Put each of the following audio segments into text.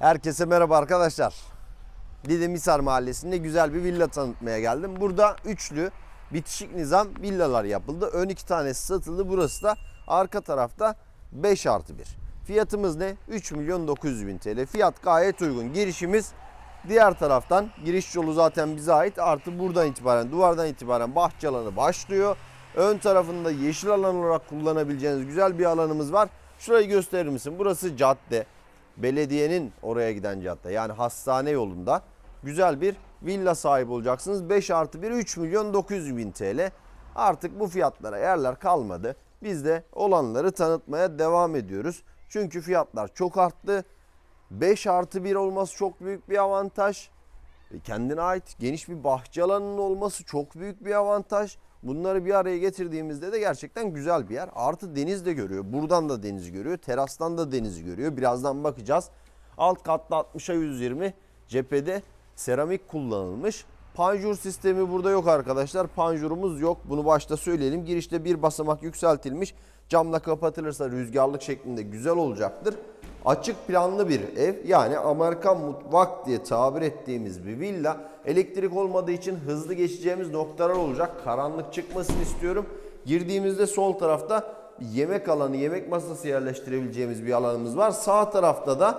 Herkese merhaba arkadaşlar. Didim Hisar Mahallesi'nde güzel bir villa tanıtmaya geldim. Burada üçlü bitişik nizam villalar yapıldı. Ön iki tanesi satıldı. Burası da arka tarafta 5 artı 1. Fiyatımız ne? 3 milyon 900 bin TL. Fiyat gayet uygun. Girişimiz diğer taraftan. Giriş yolu zaten bize ait. Artı buradan itibaren, duvardan itibaren bahçe alanı başlıyor. Ön tarafında yeşil alan olarak kullanabileceğiniz güzel bir alanımız var. Şurayı gösterir misin? Burası cadde belediyenin oraya giden cadde yani hastane yolunda güzel bir villa sahibi olacaksınız. 5 artı 1 3 milyon 900 bin TL. Artık bu fiyatlara yerler kalmadı. Biz de olanları tanıtmaya devam ediyoruz. Çünkü fiyatlar çok arttı. 5 artı 1 olması çok büyük bir avantaj. E, Kendine ait geniş bir bahçe alanının olması çok büyük bir avantaj. Bunları bir araya getirdiğimizde de gerçekten güzel bir yer. Artı deniz de görüyor. Buradan da denizi görüyor. Terastan da denizi görüyor. Birazdan bakacağız. Alt katta 60'a 120 cephede seramik kullanılmış. Panjur sistemi burada yok arkadaşlar. Panjurumuz yok. Bunu başta söyleyelim. Girişte bir basamak yükseltilmiş. Camla kapatılırsa rüzgarlık şeklinde güzel olacaktır. Açık planlı bir ev yani Amerikan mutfak diye tabir ettiğimiz bir villa. Elektrik olmadığı için hızlı geçeceğimiz noktalar olacak. Karanlık çıkmasını istiyorum. Girdiğimizde sol tarafta yemek alanı, yemek masası yerleştirebileceğimiz bir alanımız var. Sağ tarafta da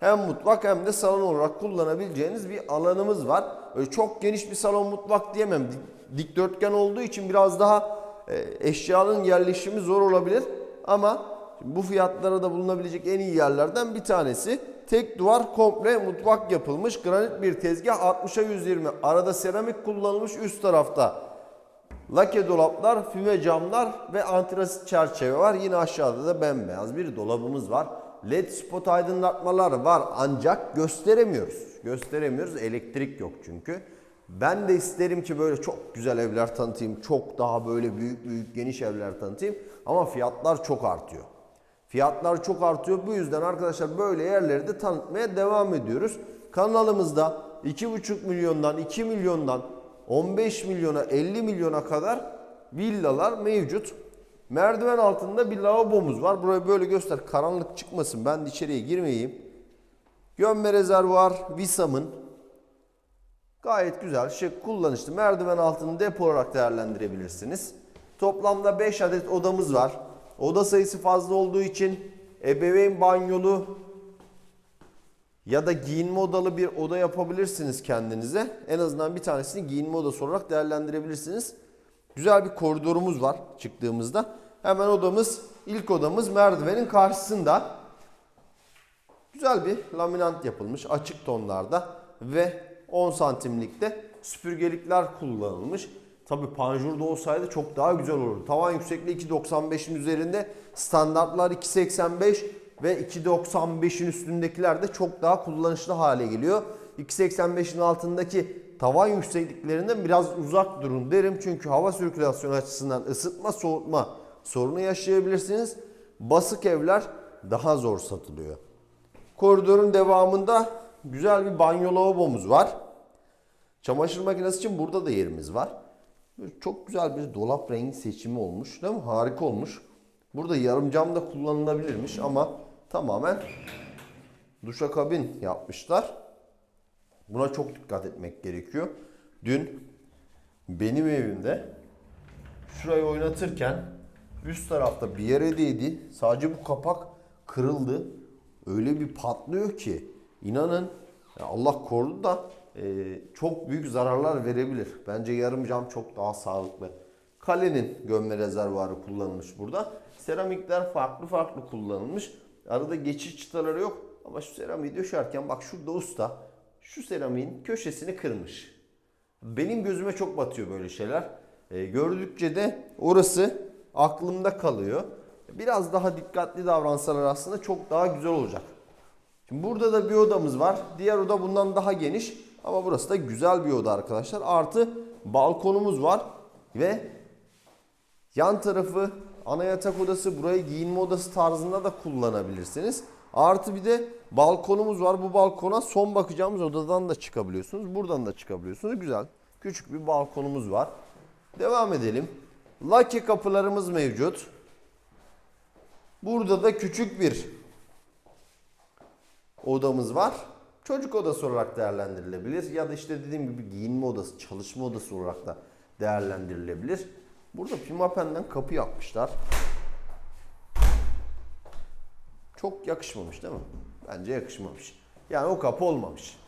hem mutfak hem de salon olarak kullanabileceğiniz bir alanımız var. Öyle çok geniş bir salon mutfak diyemem. Dik- Dikdörtgen olduğu için biraz daha e, eşyanın yerleşimi zor olabilir. Ama bu fiyatlara da bulunabilecek en iyi yerlerden bir tanesi. Tek duvar komple mutfak yapılmış. Granit bir tezgah 60'a 120. Arada seramik kullanılmış üst tarafta. Lake dolaplar, füme camlar ve antrasit çerçeve var. Yine aşağıda da bembeyaz bir dolabımız var. LED spot aydınlatmalar var ancak gösteremiyoruz. Gösteremiyoruz. Elektrik yok çünkü. Ben de isterim ki böyle çok güzel evler tanıtayım. Çok daha böyle büyük büyük geniş evler tanıtayım. Ama fiyatlar çok artıyor. Fiyatlar çok artıyor. Bu yüzden arkadaşlar böyle yerleri de tanıtmaya devam ediyoruz. Kanalımızda 2,5 milyondan 2 milyondan 15 milyona 50 milyona kadar villalar mevcut. Merdiven altında bir lavabomuz var. Burayı böyle göster. Karanlık çıkmasın. Ben de içeriye girmeyeyim. Gömme rezervuar Visam'ın Gayet güzel, şık, kullanışlı. Merdiven altını depo olarak değerlendirebilirsiniz. Toplamda 5 adet odamız var. Oda sayısı fazla olduğu için ebeveyn banyolu ya da giyinme odalı bir oda yapabilirsiniz kendinize. En azından bir tanesini giyinme odası olarak değerlendirebilirsiniz. Güzel bir koridorumuz var çıktığımızda. Hemen odamız, ilk odamız merdivenin karşısında. Güzel bir laminant yapılmış açık tonlarda ve 10 santimlikte süpürgelikler kullanılmış. Tabi panjurda olsaydı çok daha güzel olurdu. Tavan yüksekliği 2.95'in üzerinde standartlar 2.85 ve 2.95'in üstündekiler de çok daha kullanışlı hale geliyor. 2.85'in altındaki tavan yüksekliklerinden biraz uzak durun derim. Çünkü hava sirkülasyonu açısından ısıtma soğutma sorunu yaşayabilirsiniz. Basık evler daha zor satılıyor. Koridorun devamında güzel bir banyo lavabomuz var. Çamaşır makinesi için burada da yerimiz var. Çok güzel bir dolap rengi seçimi olmuş. Değil mi? Harika olmuş. Burada yarım cam da kullanılabilirmiş ama tamamen duşakabin yapmışlar. Buna çok dikkat etmek gerekiyor. Dün benim evimde şurayı oynatırken üst tarafta bir yere değdi. Sadece bu kapak kırıldı. Öyle bir patlıyor ki inanın Allah korudu da çok büyük zararlar verebilir. Bence yarım cam çok daha sağlıklı. Kalenin gömme rezervuarı kullanılmış burada. Seramikler farklı farklı kullanılmış. Arada geçiş çıtaları yok. Ama şu seramiği döşerken bak şurada usta şu seramiğin köşesini kırmış. Benim gözüme çok batıyor böyle şeyler. E, gördükçe de orası aklımda kalıyor. Biraz daha dikkatli davransalar aslında çok daha güzel olacak. Şimdi burada da bir odamız var. Diğer oda bundan daha geniş. Ama burası da güzel bir oda arkadaşlar. Artı balkonumuz var. Ve yan tarafı ana yatak odası, burayı giyinme odası tarzında da kullanabilirsiniz. Artı bir de balkonumuz var. Bu balkona son bakacağımız odadan da çıkabiliyorsunuz. Buradan da çıkabiliyorsunuz. Güzel. Küçük bir balkonumuz var. Devam edelim. Lake kapılarımız mevcut. Burada da küçük bir odamız var. Çocuk odası olarak değerlendirilebilir ya da işte dediğim gibi giyinme odası, çalışma odası olarak da değerlendirilebilir. Burada Pimapen'den kapı yapmışlar. Çok yakışmamış değil mi? Bence yakışmamış. Yani o kapı olmamış.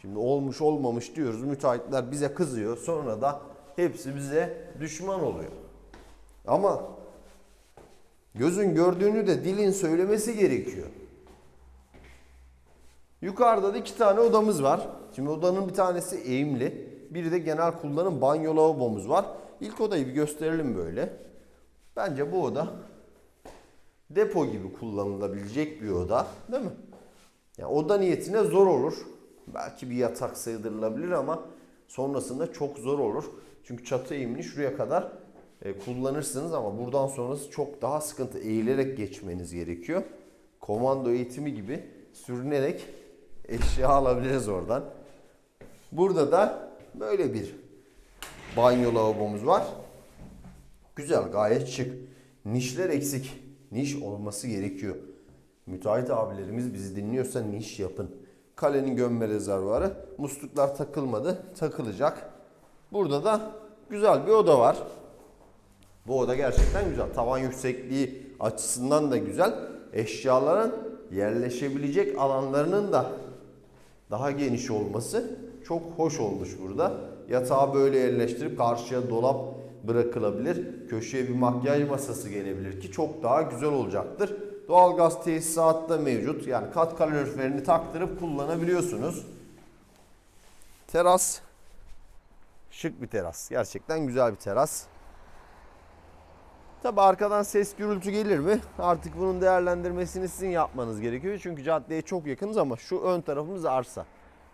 Şimdi olmuş olmamış diyoruz. Müteahhitler bize kızıyor. Sonra da hepsi bize düşman oluyor. Ama gözün gördüğünü de dilin söylemesi gerekiyor. Yukarıda da iki tane odamız var. Şimdi odanın bir tanesi eğimli. Biri de genel kullanım banyo lavabomuz var. İlk odayı bir gösterelim böyle. Bence bu oda depo gibi kullanılabilecek bir oda. Değil mi? Yani oda niyetine zor olur. Belki bir yatak sığdırılabilir ama sonrasında çok zor olur. Çünkü çatı eğimli şuraya kadar e, kullanırsınız ama buradan sonrası çok daha sıkıntı. Eğilerek geçmeniz gerekiyor. Komando eğitimi gibi sürünerek eşya alabiliriz oradan. Burada da böyle bir banyo lavabomuz var. Güzel gayet şık. Nişler eksik. Niş olması gerekiyor. Müteahhit abilerimiz bizi dinliyorsa niş yapın. Kalenin gömme rezervuarı. Musluklar takılmadı. Takılacak. Burada da güzel bir oda var. Bu oda gerçekten güzel. Tavan yüksekliği açısından da güzel. Eşyaların yerleşebilecek alanlarının da daha geniş olması çok hoş olmuş burada. Yatağı böyle yerleştirip karşıya dolap bırakılabilir. Köşeye bir makyaj masası gelebilir ki çok daha güzel olacaktır. Doğalgaz tesisatı da mevcut. Yani kat kaloriferini taktırıp kullanabiliyorsunuz. Teras şık bir teras. Gerçekten güzel bir teras. Tabi arkadan ses gürültü gelir mi? Artık bunun değerlendirmesini sizin yapmanız gerekiyor. Çünkü caddeye çok yakınız ama şu ön tarafımız arsa.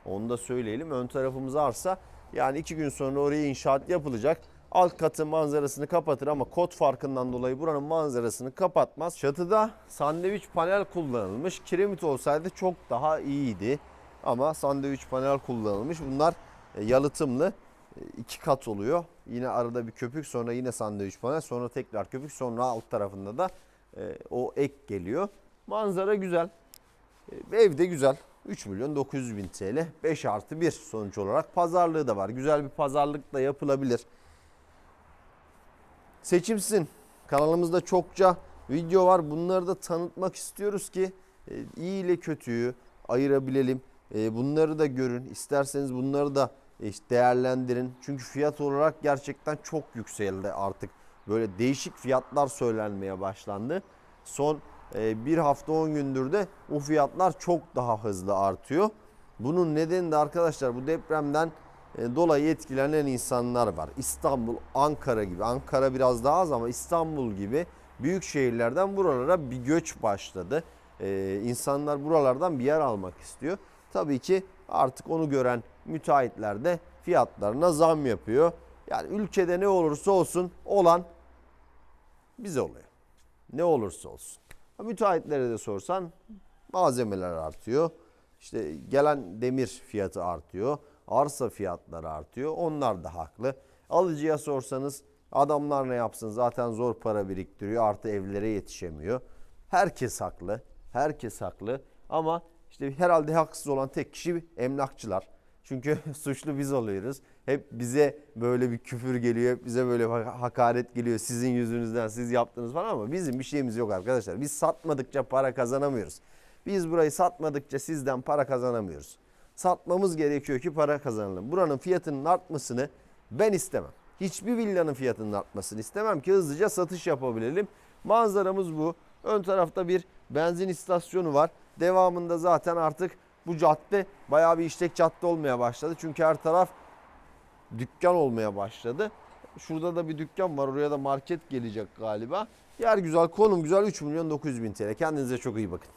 Onu da söyleyelim. Ön tarafımız arsa. Yani iki gün sonra oraya inşaat yapılacak. Alt katın manzarasını kapatır ama kod farkından dolayı buranın manzarasını kapatmaz. Çatıda sandviç panel kullanılmış. Kiremit olsaydı çok daha iyiydi. Ama sandviç panel kullanılmış. Bunlar e, yalıtımlı. İki kat oluyor. Yine arada bir köpük sonra yine sandviç panel sonra tekrar köpük sonra alt tarafında da e, o ek geliyor. Manzara güzel. E, ev de güzel. 3 milyon 900 bin TL 5 artı 1 sonuç olarak pazarlığı da var. Güzel bir pazarlık da yapılabilir. Seçimsin. Kanalımızda çokça video var. Bunları da tanıtmak istiyoruz ki e, iyi ile kötüyü ayırabilelim. E, Bunları da görün. İsterseniz bunları da işte değerlendirin. Çünkü fiyat olarak gerçekten çok yükseldi artık. Böyle değişik fiyatlar söylenmeye başlandı. Son e, bir hafta 10 gündür de o fiyatlar çok daha hızlı artıyor. Bunun nedeni de arkadaşlar bu depremden e, dolayı etkilenen insanlar var. İstanbul, Ankara gibi. Ankara biraz daha az ama İstanbul gibi büyük şehirlerden buralara bir göç başladı. Ee, insanlar buralardan bir yer almak istiyor. Tabii ki artık onu gören müteahhitler de fiyatlarına zam yapıyor. Yani ülkede ne olursa olsun olan bize oluyor. Ne olursa olsun. Müteahhitlere de sorsan malzemeler artıyor. İşte gelen demir fiyatı artıyor. Arsa fiyatları artıyor. Onlar da haklı. Alıcıya sorsanız adamlar ne yapsın zaten zor para biriktiriyor artı evlere yetişemiyor. Herkes haklı. Herkes haklı. Ama işte herhalde haksız olan tek kişi emlakçılar. Çünkü suçlu biz oluyoruz. Hep bize böyle bir küfür geliyor, bize böyle hakaret geliyor. Sizin yüzünüzden siz yaptınız falan ama bizim bir şeyimiz yok arkadaşlar. Biz satmadıkça para kazanamıyoruz. Biz burayı satmadıkça sizden para kazanamıyoruz. Satmamız gerekiyor ki para kazanalım. Buranın fiyatının artmasını ben istemem. Hiçbir villanın fiyatının artmasını istemem ki hızlıca satış yapabilelim. Manzaramız bu. Ön tarafta bir benzin istasyonu var. Devamında zaten artık bu cadde bayağı bir işlek cadde olmaya başladı. Çünkü her taraf dükkan olmaya başladı. Şurada da bir dükkan var. Oraya da market gelecek galiba. Yer güzel, konum güzel. 3 milyon 900 bin TL. Kendinize çok iyi bakın.